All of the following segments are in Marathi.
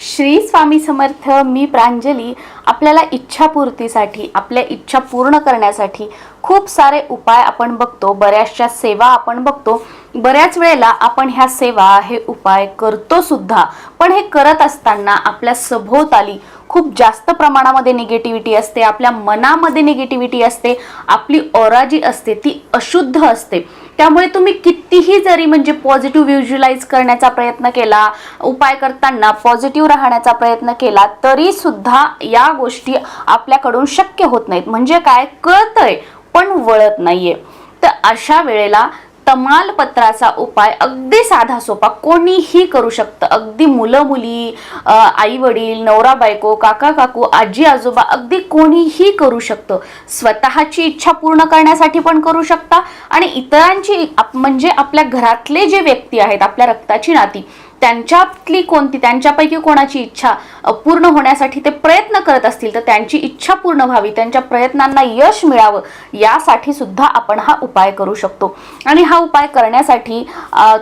श्री स्वामी समर्थ मी प्रांजली आपल्याला इच्छापूर्तीसाठी आपल्या इच्छा पूर्ण करण्यासाठी खूप सारे उपाय आपण बघतो बऱ्याचशा सेवा आपण बघतो. बऱ्याच वेळेला आपण ह्या सेवा हे उपाय करतो सुद्धा पण हे करत असताना आपल्या सभोवताली खूप जास्त प्रमाणामध्ये निगेटिव्हिटी असते आपल्या मनामध्ये निगेटिव्हिटी असते आपली ओरा जी असते ती अशुद्ध असते. त्यामुळे तुम्ही कितीही जरी म्हणजे पॉझिटिव्ह व्हिज्युलाइज करण्याचा प्रयत्न केला उपाय करताना पॉझिटिव्ह राहण्याचा प्रयत्न केला तरी सुद्धा या गोष्टी आपल्याकडून शक्य होत नाहीत. म्हणजे काय? कळतंय पण वळत नाहीये. तर अशा वेळेला तमालपत्राचा उपाय अगदी साधा सोपा. कोणीही करू शकतं. अगदी मुलं मुली आई वडील नवरा बायको काका काकू आजी आजोबा अगदी कोणीही करू शकतं. स्वतःची इच्छा पूर्ण करण्यासाठी पण करू शकता. आणि इतरांची आप- म्हणजे आपल्या घरातले जे व्यक्ती आहेत आपल्या रक्ताची नाती त्यांच्यातली कोणती त्यांच्यापैकी कोणाची इच्छा पूर्ण होण्यासाठी ते प्रयत्न करत असतील तर त्यांची इच्छा पूर्ण व्हावी त्यांच्या प्रयत्नांना यश मिळावं यासाठी सुद्धा आपण हा उपाय करू शकतो. आणि हा उपाय करण्यासाठी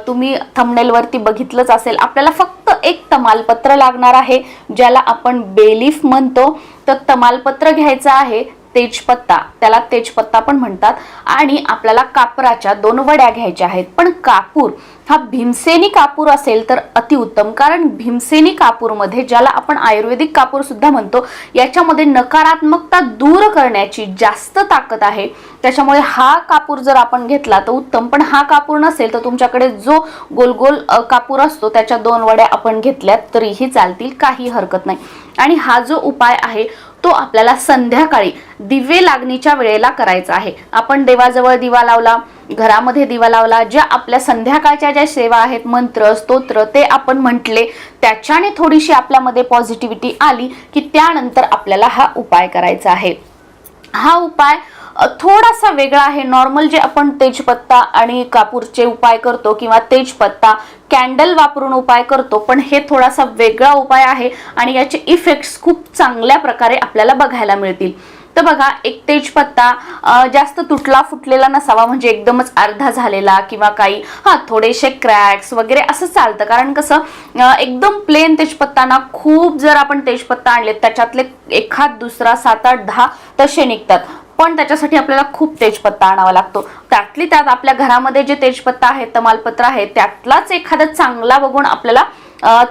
तुम्ही थंबनेलवरती बघितलंच असेल आपल्याला फक्त एक तमालपत्र लागणार आहे ज्याला आपण बेलीफ म्हणतो. तर तमालपत्र घ्यायचं आहे तेजपत्ता. त्याला तेजपत्ता पण म्हणतात. आणि आपल्याला कापराच्या दोन वड्या घ्यायच्या आहेत. पण कापूर हा भीमसेनी कापूर असेल तर अतिउत्तम. कारण भीमसेनी कापूरमध्ये ज्याला आपण आयुर्वेदिक कापूर सुद्धा म्हणतो याच्यामध्ये नकारात्मकता दूर करण्याची जास्त ताकद आहे. त्याच्यामुळे हा कापूर जर आपण घेतला तर उत्तम. पण हा कापूर नसेल तर तुमच्याकडे जो गोल गोल कापूर असतो त्याच्या दोन वड्या आपण घेतल्यात तरीही चालतील. काही हरकत नाही. आणि हा जो उपाय आहे तो आपल्याला संध्याकाळी दिवे लागणीच्या वेळेला करायचा आहे. आपण देवाजवळ दिवा लावला घरामध्ये दिवा लावला ज्या आपल्या संध्याकाळच्या ज्या सेवा आहेत मंत्र स्तोत्र ते आपण म्हटले त्याच्याने थोडीशी आपल्यामध्ये पॉझिटिव्हिटी आली की त्यानंतर आपल्याला हा उपाय करायचा आहे. हा उपाय थोडासा वेगळा आहे. नॉर्मल जे आपण तेजपत्ता आणि कापूरचे उपाय करतो किंवा तेजपत्ता कॅन्डल वापरून उपाय करतो पण हे थोडासा वेगळा उपाय आहे आणि याचे इफेक्ट्स खूप चांगल्या प्रकारे आपल्याला बघायला मिळतील. तर बघा एक तेजपत्ता जास्त तुटला फुटलेला नसावा म्हणजे एकदमच अर्धा झालेला किंवा काही हा थोडेसे क्रॅक्स वगैरे असं चालतं. कारण कसं एकदम प्लेन तेजपत्ता ना खूप जर आपण तेजपत्ता आणले त्याच्यातले एखाद दुसरा सात आठ दहा तसे निघतात. पण त्याच्यासाठी आपल्याला खूप तेजपत्ता आणावा लागतो. त्यातली त्यात आपल्या घरामध्ये जे तेजपत्ता आहे तमालपत्र आहे त्यातलाच एखादा चांगला बघून आपल्याला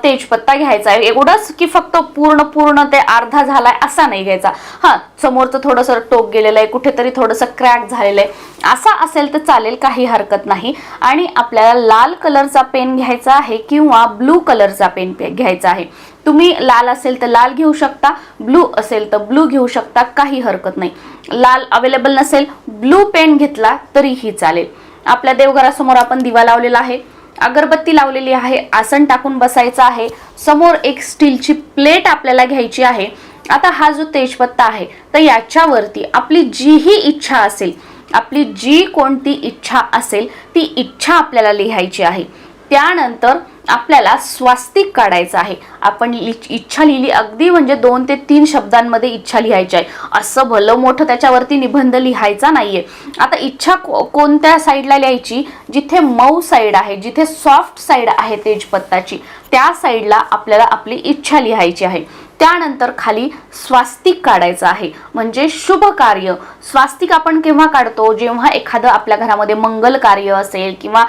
तेजपत्ता घ्यायचा आहे. एवढंच की फक्त पूर्ण पूर्ण ते अर्धा झालाय असा नाही घ्यायचा. हा समोरचं थोडंसं टोक गेलेलं आहे कुठेतरी थोडंसं क्रॅक झालेलं आहे. असा असेल तर चालेल काही हरकत नाही. आणि आपल्याला लाल कलरचा पेन घ्यायचा आहे किंवा ब्लू कलरचा पेन घ्यायचा आहे. तुम्ही लाल असेल तर लाल घेऊ शकता ब्लू असेल तर ब्लू घेऊ शकता काही हरकत नाही. लाल अवेलेबल नसेल ब्लू पेन घेतला तरीही चालेल. आपल्या देवघरासमोर आपण दिवा लावलेला आहे. अगरबत्ती लावलेली आहे आसन टाकून बसायचं आहे. समोर एक स्टीलची प्लेट आपल्याला घ्यायची आहे. आता हा जो तेजपत्ता आहे तर याच्यावरती आपली जीही इच्छा असेल. आपली जी कोणती इच्छा असेल ती इच्छा आपल्याला लिहायची आहे. त्यानंतर आपल्याला स्वास्तिक काढायचं आहे. आपण इच्छा लिहिली अगदी म्हणजे दोन ते तीन शब्दांमध्ये इच्छा लिहायची आहे. असं भलं मोठं त्याच्यावरती निबंध लिहायचा नाहीये. आता इच्छा को- कोणत्या साईडला लिहायची? जिथे मऊ साईड आहे जिथे सॉफ्ट साईड आहे तेजपत्ताची त्या साईडला आपल्याला आपली इच्छा लिहायची आहे. त्यानंतर खाली स्वास्तिक काढायचं आहे. म्हणजे शुभ कार्य. स्वास्तिक आपण केव्हा काढतो? जेव्हा एखादं आपल्या घरामध्ये मंगल कार्य असेल किंवा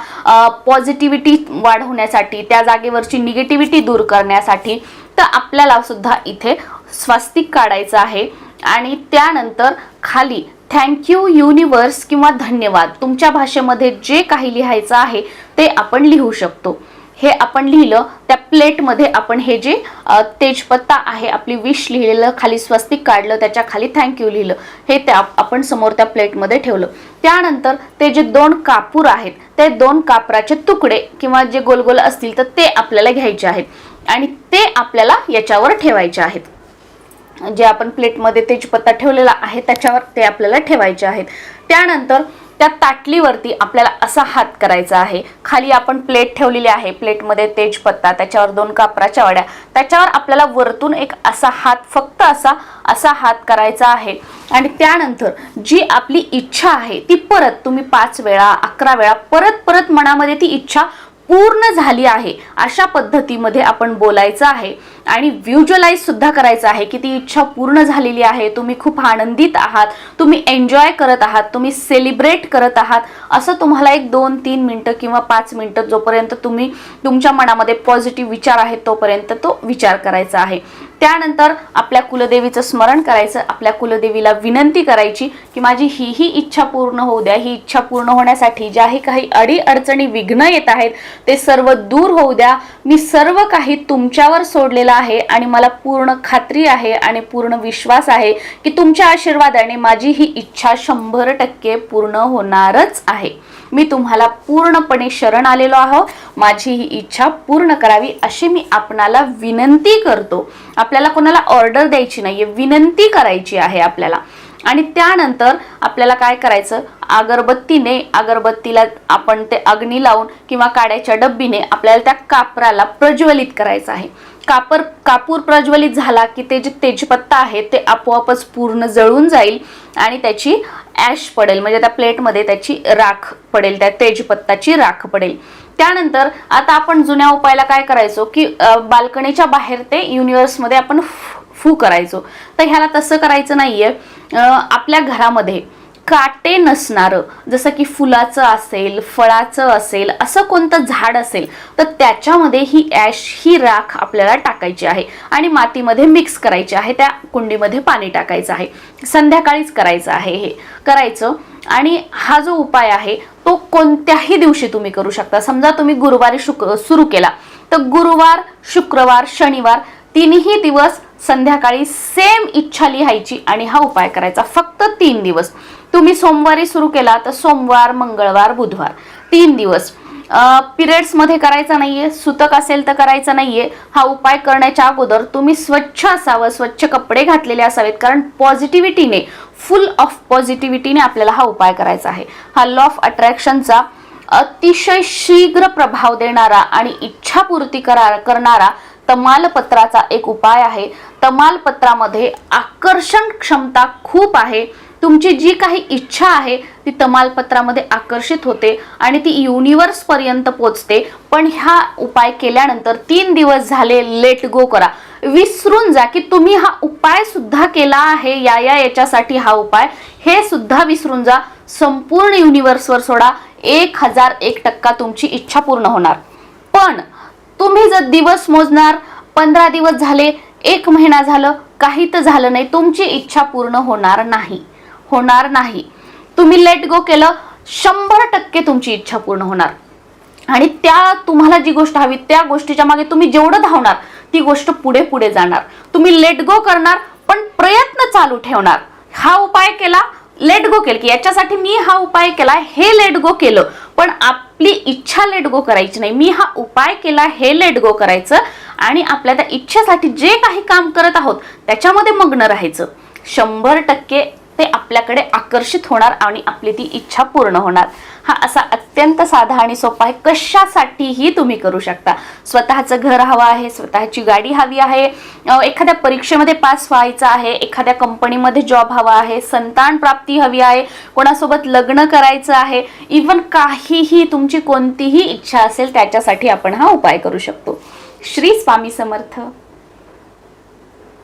पॉझिटिव्हिटी वाढवण्यासाठी त्या जागेवरची निगेटिव्हिटी दूर करण्यासाठी तर आपल्याला सुद्धा इथे स्वास्तिक काढायचं आहे. आणि त्यानंतर खाली थँक्यू युनिवर्स किंवा धन्यवाद. तुमच्या भाषेमध्ये जे काही लिहायचं आहे ते आपण लिहू शकतो. हे आपण लिहिलं त्या प्लेटमध्ये आपण हे जे तेजपत्ता आहे आपली विश लिहिलेलं खाली स्वस्तिक काढलं त्याच्याखाली थँक्यू लिहिलं हे त्या आपण समोर त्या प्लेटमध्ये ठेवलं. त्यानंतर ते जे दोन कापूर आहेत ते दोन कापराचे तुकडे किंवा जे गोल गोल असतील तर ते आपल्याला घ्यायचे आहेत आणि ते आपल्याला याच्यावर ठेवायचे आहेत. जे आपण प्लेटमध्ये तेजपत्ता ठेवलेला आहे त्याच्यावर ते आपल्याला ठेवायचे आहेत. त्यानंतर त्या ताटलीवरती आपल्याला असा हात करायचा आहे. खाली आपण प्लेट ठेवलेली आहे. प्लेटमध्ये तेजपत्ता त्याच्यावर दोन कापराच्या वड्या त्याच्यावर आपल्याला वरतून एक असा हात फक्त असा असा हात करायचा आहे. आणि त्यानंतर जी आपली इच्छा आहे ती परत तुम्ही पाच वेळा अकरा वेळा परत परत मनामध्ये ती इच्छा पूर्ण झाली आहे अशा पद्धतीमध्ये आपण बोलायचं आहे. आणि व्ह्युज्युअलाइज सुद्धा करायचं आहे की ती इच्छा पूर्ण झालेली आहे तुम्ही खूप आनंदित आहात तुम्ही एन्जॉय करत आहात तुम्ही सेलिब्रेट करत आहात असं तुम्हाला एक दोन तीन मिनटं किंवा पाच मिनटं जोपर्यंत तुम्ही तुमच्या मनामध्ये पॉझिटिव्ह विचार आहेत तोपर्यंत तो विचार करायचा आहे. त्यानंतर आपल्या कुलदेवीचं स्मरण करायचं आपल्या कुलदेवीला विनंती करायची की माझी ही ही इच्छा पूर्ण होऊ द्या ही इच्छा पूर्ण होण्यासाठी ज्याही काही अडी अडचणी विघ्न येत आहेत ते सर्व दूर होऊ द्या. मी सर्व काही तुमच्यावर सोडलेलं आहे आणि मला पूर्ण खात्री आहे आणि पूर्ण विश्वास आहे की तुमच्या आशीर्वादाने माझी ही इच्छा शंभर टक्के पूर्ण होणारच आहे. मी तुम्हाला पूर्णपणे शरण आलेलो आहो. माझी ही इच्छा पूर्ण करावी अशी मी आपणाला विनंती करतो. आपल्याला कोणाला ऑर्डर द्यायची नाहीये विनंती करायची आहे आपल्याला. आणि त्यानंतर आपल्याला काय करायचं? अगरबत्तीने अगरबत्तीला आपण ते अग्नी लावून किंवा काड्याच्या डब्बीने आपल्याला त्या कापराला प्रज्वलित करायचं आहे. कापर कापूर प्रज्वलित झाला की ते जे तेजपत्ता आहे ते आपोआपच पूर्ण जळून जाईल आणि त्याची ॲश पडेल. म्हणजे त्या प्लेटमध्ये त्याची राख पडेल त्या तेजपत्ताची राख पडेल. त्यानंतर आता आपण जुन्या उपायाला काय करायचो की बाल्कनीच्या बाहेर ते युनिवर्समध्ये आपण फू- फू करायचो. तर ह्याला तसं करायचं नाहीये. आहे आपल्या घरामध्ये काटे नसणारं. जसं की फुलाचं असेल फळाचं असेल असं कोणतं झाड असेल तर त्याच्यामध्ये ही ॲश ही राख आपल्याला टाकायची आहे. आणि मातीमध्ये मिक्स करायची आहे. त्या कुंडीमध्ये पाणी टाकायचं आहे. संध्याकाळीच करायचं आहे हे. करायचं. आणि हा जो उपाय आहे तो कोणत्याही दिवशी तुम्ही करू शकता. समजा तुम्ही गुरुवारी शुक सुरू केला तर गुरुवार शुक्रवार शनिवार तिन्ही दिवस संध्याकाळी सेम इच्छा लिहायची आणि हा उपाय करायचा. फक्त तीन दिवस. तुम्ही सोमवारी सुरू केला तर सोमवार मंगळवार बुधवार. तीन दिवस. पिरियड्समध्ये करायचा नाहीये सुतक असेल तर करायचा नाहीये. हा उपाय करण्याच्या अगोदर तुम्ही स्वच्छ असावं स्वच्छ कपडे घातलेले असावेत कारण पॉझिटिव्हिटीने फुल ऑफ पॉझिटिव्हिटीने आपल्याला हा उपाय करायचा आहे. हा लॉ ऑफ अट्रॅक्शनचा अतिशय शीघ्र प्रभाव देणारा आणि इच्छापूर्ती करा करणारा तमालपत्राचा एक उपाय आहे. तमालपत्रामध्ये आकर्षण क्षमता खूप आहे. तुमची जी काही इच्छा आहे ती तमालपत्रामध्ये आकर्षित होते आणि ती युनिवर्सपर्यंत पोचते. पण ह्या उपाय केल्यानंतर तीन दिवस झाले लेट गो करा. विसरून जा की तुम्ही हा उपाय सुद्धा केला आहे या या याच्यासाठी हा उपाय. हे सुद्धा विसरून जा. संपूर्ण युनिवर्सवर सोडा. एक हजार एक टक्का तुमची इच्छा पूर्ण होणार. पण तुम्ही जर दिवस मोजणार पंधरा दिवस झाले एक महिना झालं काही तर झालं नाही. तुमची इच्छा पूर्ण होणार नाही. होणार नाही. तुम्ही लेट गो केलं शंभर टक्के तुमची इच्छा पूर्ण होणार. आणि त्या तुम्हाला जी गोष्ट हवी त्या गोष्टीच्या मागे तुम्ही जेवढं धावणार ती गोष्ट पुढे पुढे जाणार. तुम्ही लेट गो करणार पण प्रयत्न चालू ठेवणार. हा उपाय केला लेट गो केलं. की याच्यासाठी मी हा उपाय केला हे लेट गो केलं. पण आपली इच्छा लेट गो करायची नाही. मी हा उपाय केला हे लेट गो करायचं. आणि आपल्या त्या इच्छेसाठी जे काही काम करत आहोत त्याच्यामध्ये मग्न राहायचं. शंभर टक्के ते आपल्याकडे आकर्षित होणार आणि आपली ती इच्छा पूर्ण होणार. हा असा अत्यंत साधा आणि सोपा आहे. कशासाठीही तुम्ही करू शकता. स्वतःचं घर हवं आहे स्वतःची गाडी हवी आहे एखाद्या परीक्षेमध्ये पास व्हायचं आहे एखाद्या कंपनीमध्ये जॉब हवा आहे संतान प्राप्ती हवी आहे कोणासोबत लग्न करायचं आहे इवन काहीही तुमची कोणतीही इच्छा असेल त्याच्यासाठी आपण हा उपाय करू शकतो. श्री स्वामी समर्थ.